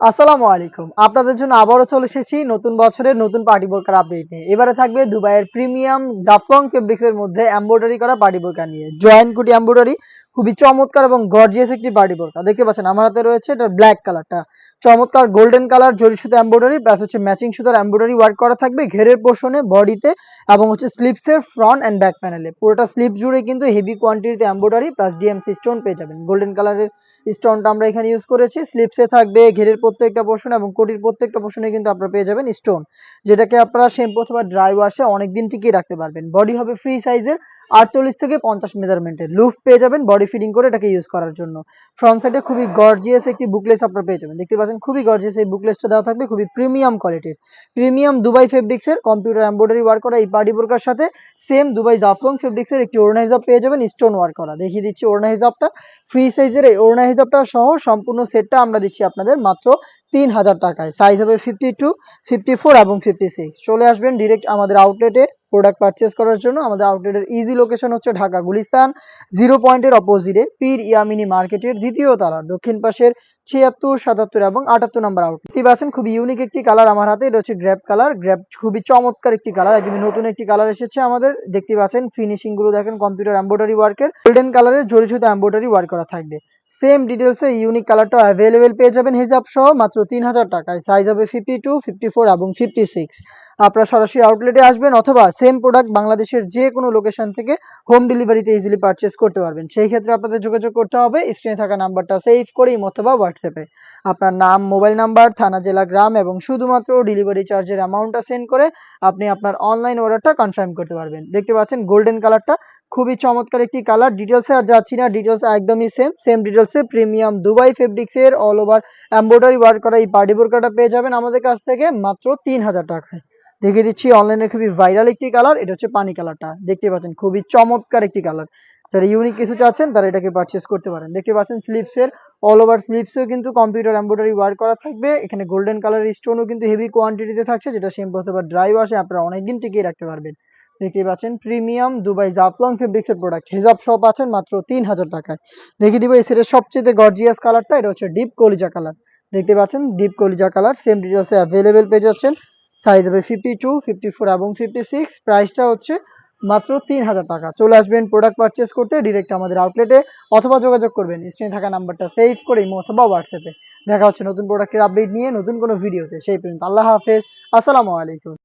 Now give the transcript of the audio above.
আসসালামু আলাইকুম। আপনাদের জন্য আবারও চলে এসেছি নতুন বছরের নতুন পার্টি বোরকার আপডেট নিয়ে। এবারে থাকবে দুবাইয়ের প্রিমিয়াম জাফলং ফেব্রিক্সের মধ্যে এম্ব্রয়ডারি করা পার্টি বোরকা নিয়ে। জয়েন্ট কুটি এমব্রয়ডারি খুবই চমৎকার এবং গর্জিয়াস একটি পার্টি বোরকা। দেখতে পাচ্ছেন, আমার হাতে রয়েছে এটা ব্ল্যাক কালারটা চমৎকার গোল্ডেন কালার জরি সুতো এমব্রয়ডারি প্লাস হচ্ছে ম্যাচিং সুতোর এমব্রয়ডারি ওয়ার্ক করা থাকবে ঘেরের পোর্শনে বডিতে এবং হচ্ছে স্লিপসের ফ্রন্ট অ্যান্ড ব্যাক প্যানেলে পুরোটা স্লিপ জুড়ে কিন্তু হেভি কোয়ান্টিটিতে এমব্রয়ডারি প্লাস ডিএমসি স্টোন পেয়ে যাবেন। গোল্ডেন কালারের স্টোনটা আমরা এখানে ইউজ করেছি। স্লিপসে থাকবে ঘেরের প্রত্যেকটা পোর্শন এবং কোটির প্রত্যেকটা পোর্শনে কিন্তু আপনারা পেয়ে যাবেন স্টোন যেটাকে আপনারা শ্যাম্পু অথবা ড্রাই ওয়াশে অনেকদিন টিকিয়ে রাখতে পারবেন। বডি হবে ফ্রি সাইজের আটচল্লিশ থেকে পঞ্চাশ মেজারমেন্টের লুফ পেয়ে যাবেন বডি ফিটিং করে এটাকে ইউজ করার জন্য। ফ্রন্ট সাইডে খুবই গর্জিয়াস একটি বুকলেস আপনারা পেয়ে যাবেন। দেখতে পাচ্ছেন, খুবই গর্জিয়াস এই বুকলেসটা দেওয়া থাকবে, খুবই প্রিমিয়াম কোয়ালিটির প্রিমিয়াম দুবাই ফেব্রিক্সের কম্পিউটার এমব্রয়ডারি ওয়ার্ক করা এই পার্টি বোরকার সাথে সেম দুবাই জাফলং ফেব্রিক্সের একটি ওড়না হিসাব পেয়ে যাবেন স্টোন ওয়ার্ক করা। দেখিয়ে দিচ্ছি ওড়না হিসাবটা ফ্রি সাইজের এই ওড়না হিসাবটা সহ সম্পূর্ণ সেটটা আমরা দিচ্ছি আপনাদের মাত্র তিন হাজার টাকায়। সাইজ হবে ফিফটি টু ফিফটি ফোর এবং ফিফটি সিক্স চলে আসবেন ডিরেক্ট আমাদের আউটলেটে প্রোডাক্ট পারচেস করার জন্য আমাদের আউটলেটের ইজি লোকেশন হচ্ছে ঢাকা গুলিস্তান জিরো পয়েন্টের অপোজিটে পীর ইয়ামিনী মার্কেটের দ্বিতীয় তলার দক্ষিণ পাশের ছিয়াত্তর, সাতাত্তর এবং আটাত্তর নম্বর আউটলেট দেখতে পাচ্ছেন, খুবই ইউনিক একটি কালার আমার হাতে, এটা হচ্ছে গ্র্যাপ কালার গ্র্যাপ খুবই চমৎকার একটি কালার একদমই নতুন একটি কালার এসেছে আমাদের। দেখতে পাচ্ছেন ফিনিশিংগুলো দেখেন কম্পিউটার এমব্রয়ডারি ওয়ার্কের গোল্ডেন কালারের জড়ি সুতো এমব্রয়ডারি ওয়ার্ক করা থাকবে। সেম ডিটেলসে ইউনিক কালারটা অ্যাভেলেবেল পেয়ে যাবেন হিজাব সহ মাত্র তিন হাজার টাকায়। সাইজ হবে ফিফটি টু ফিফটি ফোর এবং ফিফটি সিক্স আপনারা সরাসরি আউটলেটে আসবেন অথবা সেম প্রোডাক্ট বাংলাদেশের যে কোনো লোকেশন থেকে হোম ডেলিভারিতে ইজিলি পারচেস করতে পারবেন। সেই ক্ষেত্রে আপনাদের যোগাযোগ করতে হবে স্ক্রিনে থাকা নাম্বারটা সেভ করে অথবা হোয়াটসঅ্যাপে আপনার নাম মোবাইল নাম্বার থানা, জেলা, গ্রাম এবং শুধুমাত্র ডেলিভারি চার্জের অ্যামাউন্টটা সেন্ড করে আপনি আপনার অনলাইন অর্ডারটা কনফার্ম করতে পারবেন। দেখতে পাচ্ছেন গোল্ডেন কালারটা খুবই চমৎকার একটি কালার ডিটেলসে আর যাচ্ছি না ডিটেলস একদমই সেম সেম ডিটেলসে প্রিমিয়াম দুবাই ফেব্রিক্সের অল ওভার এমব্রয়ডারি ওয়ার্ক করা এই পার্টি বোরকাটা পেয়ে যাবেন আমাদের কাছ থেকে মাত্র তিন হাজার টাকায়। দেখিয়ে দিচ্ছি অনলাইনে খুবই ভাইরাল একটি কালার, এটা হচ্ছে পানি কালারটা। দেখতে পাচ্ছেন, খুবই চমৎকার একটি কালার। যারা ইউনিক কিছু চাচ্ছেন, তারা এটাকে পারচেস করতে পারেন। দেখতে পাচ্ছেন স্লিপসের অল ওভার স্লিপসেও কিন্তু কম্পিউটার এমব্রয়ডারি ওয়ার্ক করা থাকবে। এখানে গোল্ডেন কালারের স্টোনও কিন্তু হেভি কোয়ান্টিটিতে থাকছে, যেটা শ্যাম্পু অথবা ড্রাই ওয়াশে আপনারা অনেকদিন টিকিয়ে রাখতে পারবেন। দেখতে পাচ্ছেন প্রিমিয়াম দুবাই জাফলং ফেব্রিক্সের প্রোডাক্ট হিজাব সব আছেন মাত্র তিন হাজার টাকায়। দেখিয়ে দিব এই সেটের সবচেয়ে গর্জিয়াস কালারটা এটা হচ্ছে ডিপ কলিজা কালার দেখতে পাচ্ছেন ডিপ কলিজা কালার সেম ডিটেলসে অ্যাভেলেবেল পেয়ে যাচ্ছেন। সাইজ হবে ফিফটি টু ফিফটি ফোর এবং ফিফটি সিক্স প্রাইসটা হচ্ছে মাত্র তিন হাজার টাকা। চলে আসবেন প্রোডাক্ট পারচেস করতে ডিরেক্ট আমাদের আউটলেটে অথবা যোগাযোগ করবেন। স্ক্রিনে থাকা নাম্বারটা সেভ করে ইমো অথবা হোয়াটসঅ্যাপে দেখা হচ্ছে নতুন প্রোডাক্টের আপডেট নিয়ে নতুন কোনো ভিডিওতে সেই পর্যন্ত আল্লাহ হাফেজ। আসসালামু আলাইকুম।